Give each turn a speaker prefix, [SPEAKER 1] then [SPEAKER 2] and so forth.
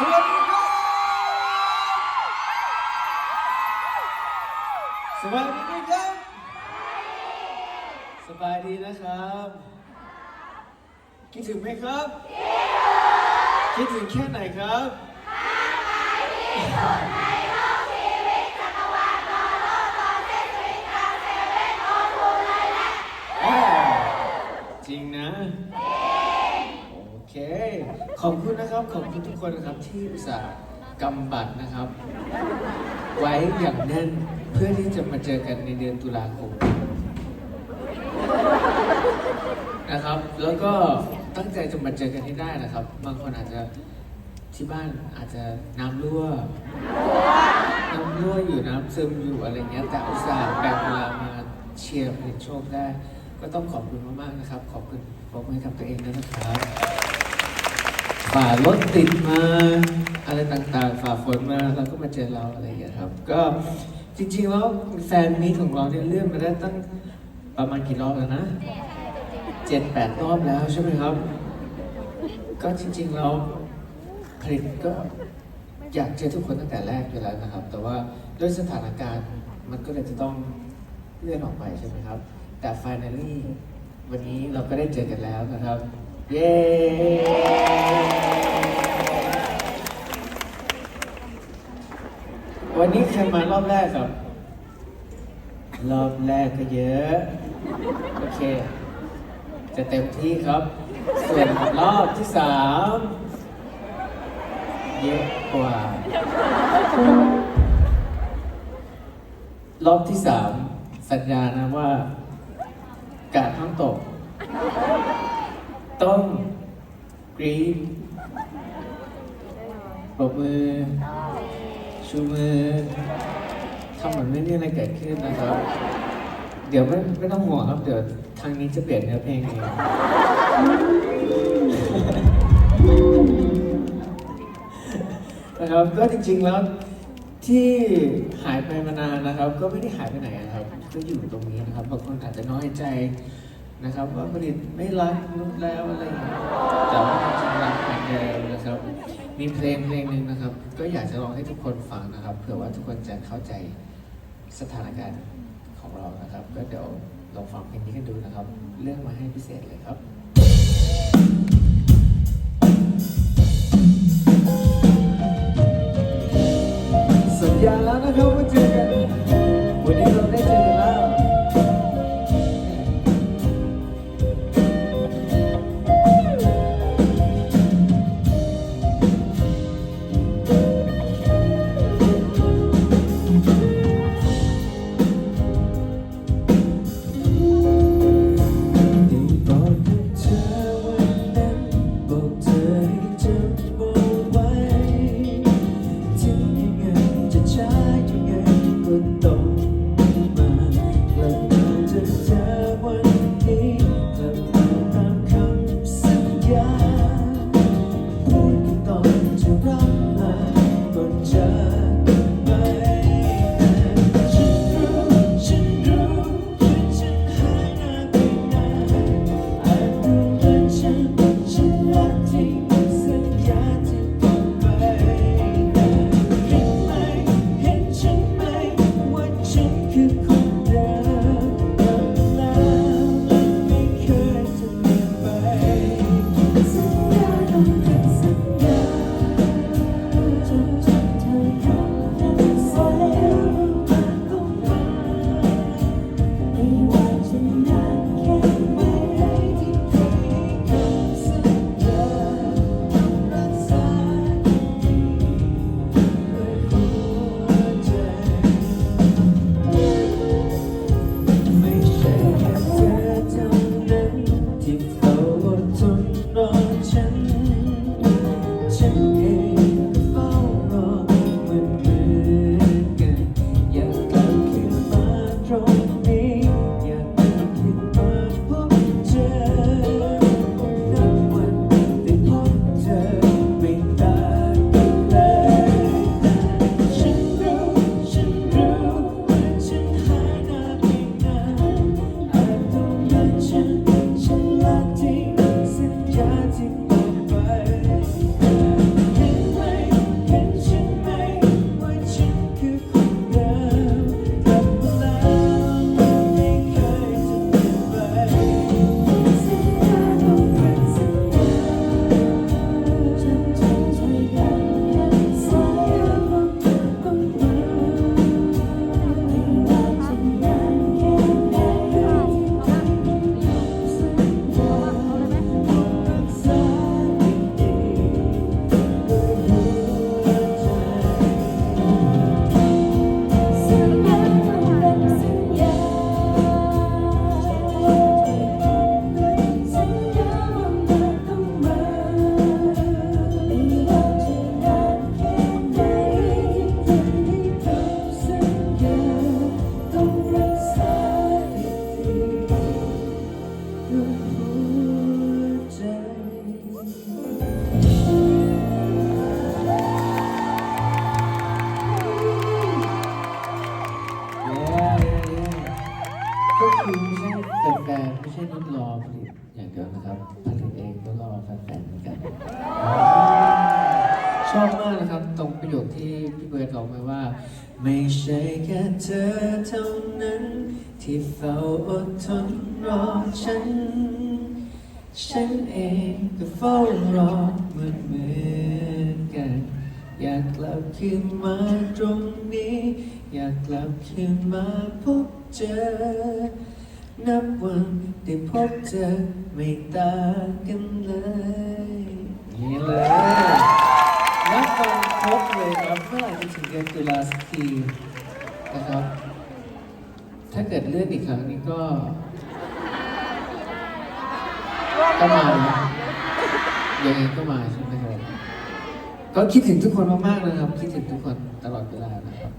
[SPEAKER 1] สวัสดีครับ สวัสดีครับ สบายดีนะครับ คิดถึงไหมครับ คิดถึงแค่ไหนครับจริงนะ ขอบคุณนะครับ ขอบคุณทุกคนนะครับที่อุตส่าห์กำบัตรนะครับ ไว้อย่างแน่นเพื่อที่จะมาเจอกันในเดือนตุลาคมนะครับ แล้วก็ตั้งใจจะมาเจอกันให้ได้นะครับ บางคนอาจจะที่บ้านอาจจะน้ำรั่ว น้ำรั่วอยู่น้ำซึมอยู่อะไรเงี้ย แต่อุตส่าห์แบ่งเวลามาเชียร์ผลิตโชคได้ ก็ต้องขอบคุณมากๆนะครับ ขอบคุณผมให้กับตัวเองด้วยนะครับ ฝ่ารถติดมาอะไรต่างๆ ฝ่าฝนมาแล้วก็มาเจอเราอะไรอย่างเงี้ยครับ ก็จริงๆแล้วแฟนมีของเราเนี่ยเลื่อนมาได้ตั้งประมาณกี่รอบแล้วนะเจ็ดแปดรอบแล้วใช่ไหมครับ ก็จริงๆแล้วผลิตก็อยากเจอทุกคนตั้งแต่แรกอยู่แล้วนะครับ แต่ว่าด้วยสถานการณ์มันก็เลยจะต้องเลื่อนออกไปใช่ไหมครับ แต่ finally วันนี้เราก็ได้เจอกันแล้วนะครับ เย้ วันนี้ใครมารอบแรกครับ รอบแรกก็เยอะ โอเค จะเต็มที่ครับ ส่วนรอบที่สามเยอะกว่า รอบที่สามสัญญานะว่า การห้ามตก ต้องกรีดปรบมือ ชูมือทำเหมือนไม่มีอะไรเกิดขึ้นนะครับ เดี๋ยวไม่ไม่ต้องห่วงครับ เดี๋ยวทางนี้จะเปลี่ยนเนื้อเพลงเองนะครับก็จริงๆแล้วที่หายไปมานานนะครับ ก็ไม่ได้หายไปไหนนะครับ ก็อยู่ตรงนี้นะครับบางคนอาจจะน้อยใจนะครับ ว่าผลิตไม่รักนุกแล้วอะไรอย่างเงี้ยแต่ว่าจริงรักเหมือนเดิมนะครับ มีเพลงเพลงหนึ่งนะครับ ก็อยากจะลองให้ทุกคนฟังนะครับ เผื่อว่าทุกคนจะเข้าใจสถานการณ์ของเรานะครับ ก็เดี๋ยวลองฟังเพลงนี้กันดูนะครับ เลือกมาให้พิเศษเลยครับสัญญาแล้วนะครับว่าจะ เดียวนะครับผลิตเองก็แฟนๆเหมือนกัน ชอบมากนะครับตรงประโยคที่พี่เบิร์ดบอกไว้ว่า ไม่ใช่แค่เธอเท่านั้น ที่เฝ้าอดทนรอฉัน ฉันเองก็เฝ้ารอเหมือนเหมือนกัน อยากกลับคืนมาตรงนี้ อยากกลับคืนมาพบเจอ นับวัน ได้พบเจอไม่ต่างกันเลยนี่เลยนับวันพบเลยครับเมื่อไหร่จะถึงเดือนตุลาสักทีนะครับ ถ้าเกิดเลื่อนอีกครั้งนี้ก็ก็มายังไงก็มาใช่ไหมครับก็คิดถึงทุกคนมากๆนะครับ คิดถึงทุกคนตลอดเวลานะครับ